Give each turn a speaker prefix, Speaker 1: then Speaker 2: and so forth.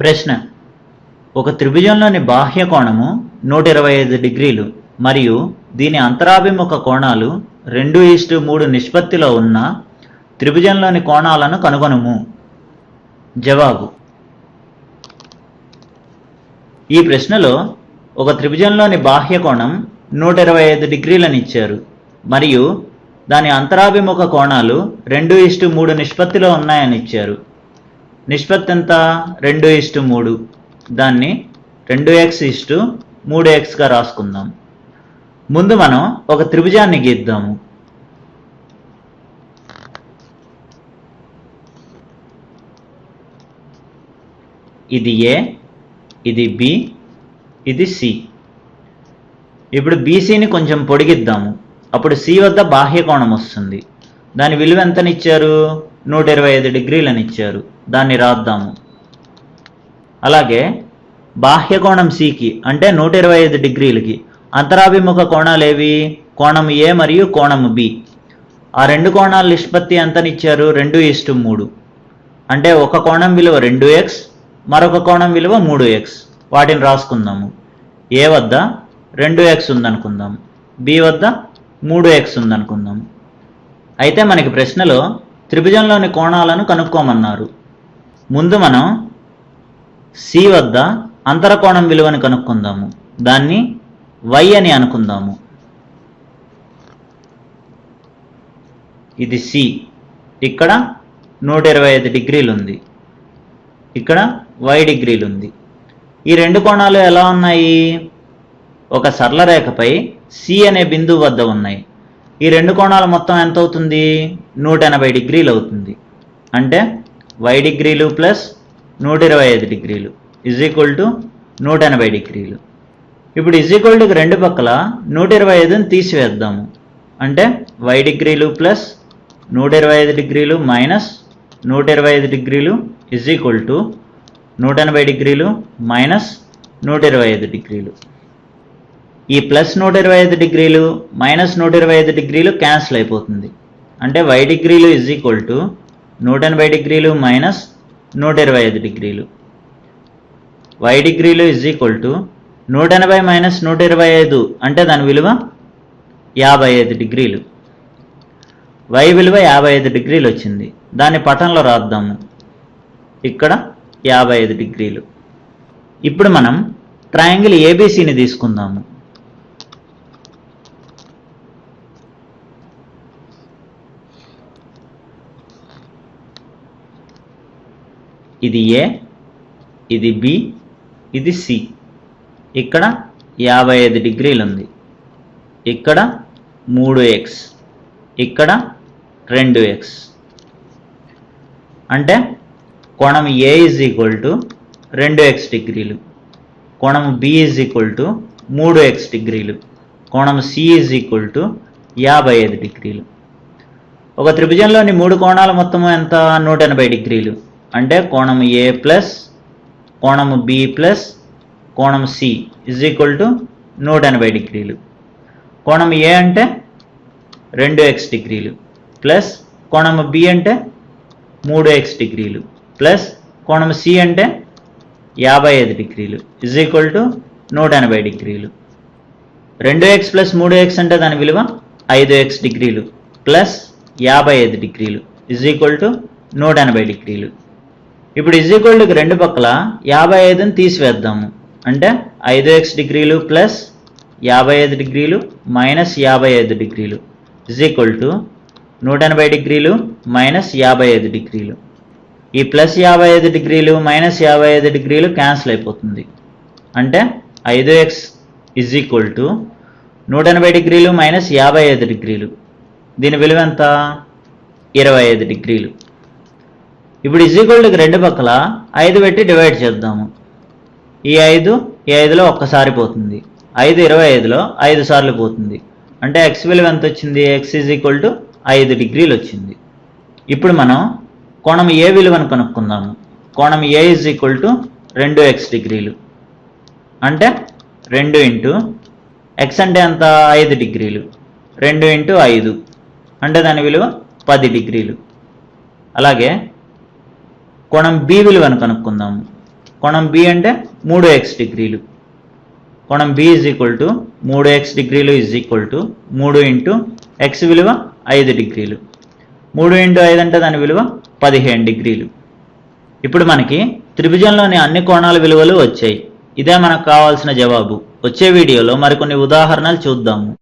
Speaker 1: ప్రశ్న. ఒక త్రిభుజంలోని బాహ్య కోణము నూట ఇరవై ఐదు డిగ్రీలు మరియు దీని అంతరాభిముఖ కోణాలు రెండు ఈస్టు మూడు నిష్పత్తిలో ఉన్న త్రిభుజంలోని కోణాలను కనుగొనుము. జవాబు. ఈ ప్రశ్నలో ఒక త్రిభుజంలోని బాహ్య కోణం నూట ఇరవై ఐదు డిగ్రీలను ఇచ్చారు మరియు దాని అంతరాభిముఖ కోణాలు రెండు ఇష్టు మూడు నిష్పత్తిలో ఉన్నాయని ఇచ్చారు. నిష్పత్తి ఎంత రెండు ఇస్టు మూడు. దాన్ని రెండు ఎక్స్ ఇస్టు మూడు ఎక్స్గా రాసుకుందాం. ముందు మనం ఒక త్రిభుజాన్ని గీద్దాము. ఇది ఏ ఇది బి ఇది సి. ఇప్పుడు బీసీని కొంచెం పొడిగిద్దాము. అప్పుడు సి వద్ద బాహ్య కోణం వస్తుంది. దాని విలువ ఎంతనిచ్చారు? నూట ఇరవై ఐదు డిగ్రీలని ఇచ్చారు దాన్ని రాద్దాము. అలాగే బాహ్య కోణం సికి అంటే నూట ఇరవై ఐదు డిగ్రీలకి అంతరాభిముఖ కోణాలు ఏవి? కోణం ఏ మరియు కోణం బి ఆ రెండు కోణాల నిష్పత్తి ఎంతనిచ్చారు? రెండు ఇష్టు మూడు. అంటే ఒక కోణం విలువ రెండు ఎక్స్ మరొక కోణం విలువ మూడు ఎక్స్ వాటిని రాసుకుందాము. ఏ వద్ద రెండు ఎక్స్ ఉందనుకుందాం. బి వద్ద మూడు ఎక్స్ ఉందనుకుందాం. అయితే మనకి ప్రశ్నలో త్రిభుజంలోని కోణాలను కనుక్కోమన్నారు. ముందు మనం సి వద్ద అంతరకోణం విలువను కనుక్కుందాము. దాన్ని వై అని అనుకుందాము. ఇది సి. ఇక్కడ నూట ఇరవై ఐదు డిగ్రీలు ఉంది ఇక్కడ వై డిగ్రీలు ఉంది ఈ రెండు కోణాలు ఎలా ఉన్నాయి? ఒక సరళ రేఖపై సి అనే బిందువు వద్ద ఉన్నాయి. ఈ రెండు కోణాలు మొత్తం ఎంత అవుతుంది నూట ఎనభై డిగ్రీలు అవుతుంది అంటే వై డిగ్రీలు ప్లస్ నూట ఇరవై ఐదు డిగ్రీలు ఇజ్ ఈక్వల్ టు నూట ఎనభై డిగ్రీలు. ఇప్పుడు ఇజ్ ఈక్వల్ టుకి రెండు పక్కల నూట ఇరవై ఐదుని తీసివేద్దాము. అంటే వై డిగ్రీలు ప్లస్ నూట ఇరవై ఐదు డిగ్రీలు మైనస్ నూట ఇరవై ఐదు డిగ్రీలు ఇజ్ ఈక్వల్ టు నూట ఎనభై డిగ్రీలు మైనస్ నూట ఇరవై ఐదు డిగ్రీలు. ఈ ప్లస్ నూట ఇరవై ఐదు డిగ్రీలు మైనస్ నూట ఇరవై ఐదు డిగ్రీలు క్యాన్సిల్ అయిపోతుంది. అంటే వై డిగ్రీలు ఇజ్ ఈక్వల్ టు నూట ఎనభై డిగ్రీలు మైనస్ నూట ఇరవై ఐదు డిగ్రీలు. వై డిగ్రీలు ఇజ్ ఈక్వల్ టు నూట ఎనభై మైనస్ నూట ఇరవై ఐదు అంటే దాని విలువ యాభై ఐదు డిగ్రీలు. వై విలువ యాభై ఐదు డిగ్రీలు వచ్చింది. దాన్ని పటంలో రాద్దాము. ఇక్కడ యాభై ఐదు డిగ్రీలు. ఇప్పుడు మనం ట్రయాంగిల్ ఏబీసీని తీసుకుందాము. ఇది ఏ ఇది బి ఇది సి ఇక్కడ యాభై ఐదు డిగ్రీలు ఉంది ఇక్కడ మూడు ఎక్స్ ఇక్కడ రెండు ఎక్స్ అంటే కోణం ఏ ఇజ్ ఈక్వల్ టు రెండు ఎక్స్ డిగ్రీలు. కోణం బి ఇజ్ ఈక్వల్ టు మూడు ఎక్స్ డిగ్రీలు. కోణం సి ఇజ్ ఈక్వల్ టు యాభై ఐదు డిగ్రీలు. ఒక త్రిభుజంలోని మూడు కోణాల మొత్తము ఎంత? నూట ఎనభై డిగ్రీలు. అంటే కోణం ఏ ప్లస్ కోణము బి ప్లస్ కోణం సి ఇజ్ ఈక్వల్ టు నూట ఎనభై డిగ్రీలు. కోణం ఏ అంటే రెండు ఎక్స్ డిగ్రీలు ప్లస్ కోణము బి అంటే మూడు ఎక్స్ డిగ్రీలు ప్లస్ కోణం సి అంటే యాభై ఐదు డిగ్రీలు ఇజ్ ఈక్వల్ టు నూట ఎనభై డిగ్రీలు. రెండు ఎక్స్ ప్లస్ మూడు ఎక్స్ అంటే దాని విలువ ఐదు ఎక్స్ డిగ్రీలు ప్లస్ యాభై ఐదు డిగ్రీలు ఇజ్ ఈక్వల్ టు నూట ఎనభై డిగ్రీలు. ఇప్పుడు ఇజ్ ఈక్వల్ రెండు పక్కల యాభై ఐదుని తీసివేద్దాము. అంటే ఐదు ఎక్స్ డిగ్రీలు ప్లస్ యాభై ఐదు డిగ్రీలు మైనస్ యాభై ఐదు డిగ్రీలు. ఇజ్ ఈక్వల్ టు నూట ఎనభై డిగ్రీలు మైనస్ యాభై ఐదు డిగ్రీలు. ఈ ప్లస్ యాభై ఐదు డిగ్రీలు మైనస్ యాభై ఐదు డిగ్రీలు క్యాన్సిల్ అయిపోతుంది. అంటే ఐదు ఎక్స్ ఇజ్ ఈక్వల్ టు నూట ఎనభై డిగ్రీలు మైనస్ యాభై ఐదు డిగ్రీలు. దీని విలువ ఎంత? ఇరవై ఐదు డిగ్రీలు. ఇప్పుడు ఇజ్ ఈక్వల్ రెండు పక్కల ఐదు పెట్టి డివైడ్ చేద్దాము. ఈ ఐదు ఈ ఐదులో ఒక్కసారి పోతుంది. ఐదు ఇరవై ఐదులో ఐదు సార్లు పోతుంది. అంటే ఎక్స్ విలువ ఎంత వచ్చింది? ఎక్స్ ఈజ్ ఈక్వల్ టు ఐదు డిగ్రీలు వచ్చింది. ఇప్పుడు మనం కోణం ఏ విలువను కనుక్కుందాము. కోణం ఏ ఈజ్ ఈక్వల్ టు రెండు ఎక్స్ డిగ్రీలు. అంటే రెండు ఇంటూ ఎక్స్ అంటే ఎంత? ఐదు డిగ్రీలు. రెండు ఇంటూ ఐదు. అంటే దాని విలువ పది డిగ్రీలు. అలాగే కోణం బి విలువను కనుక్కుందాము కోణం బి అంటే మూడు ఎక్స్ డిగ్రీలు. కోణం బి ఈజ్ ఈక్వల్ టు మూడు ఎక్స్ డిగ్రీలు ఈజ్ ఈక్వల్ టు మూడు ఇంటూ ఎక్స్ విలువ ఐదు డిగ్రీలు. మూడు ఇంటూ ఐదు అంటే దాని విలువ పదిహేను డిగ్రీలు. ఇప్పుడు మనకి త్రిభుజంలోని అన్ని కోణాల విలువలు వచ్చాయి. ఇదే మనకు కావాల్సిన జవాబు. వచ్చే వీడియోలో మరికొన్ని ఉదాహరణలు చూద్దాము.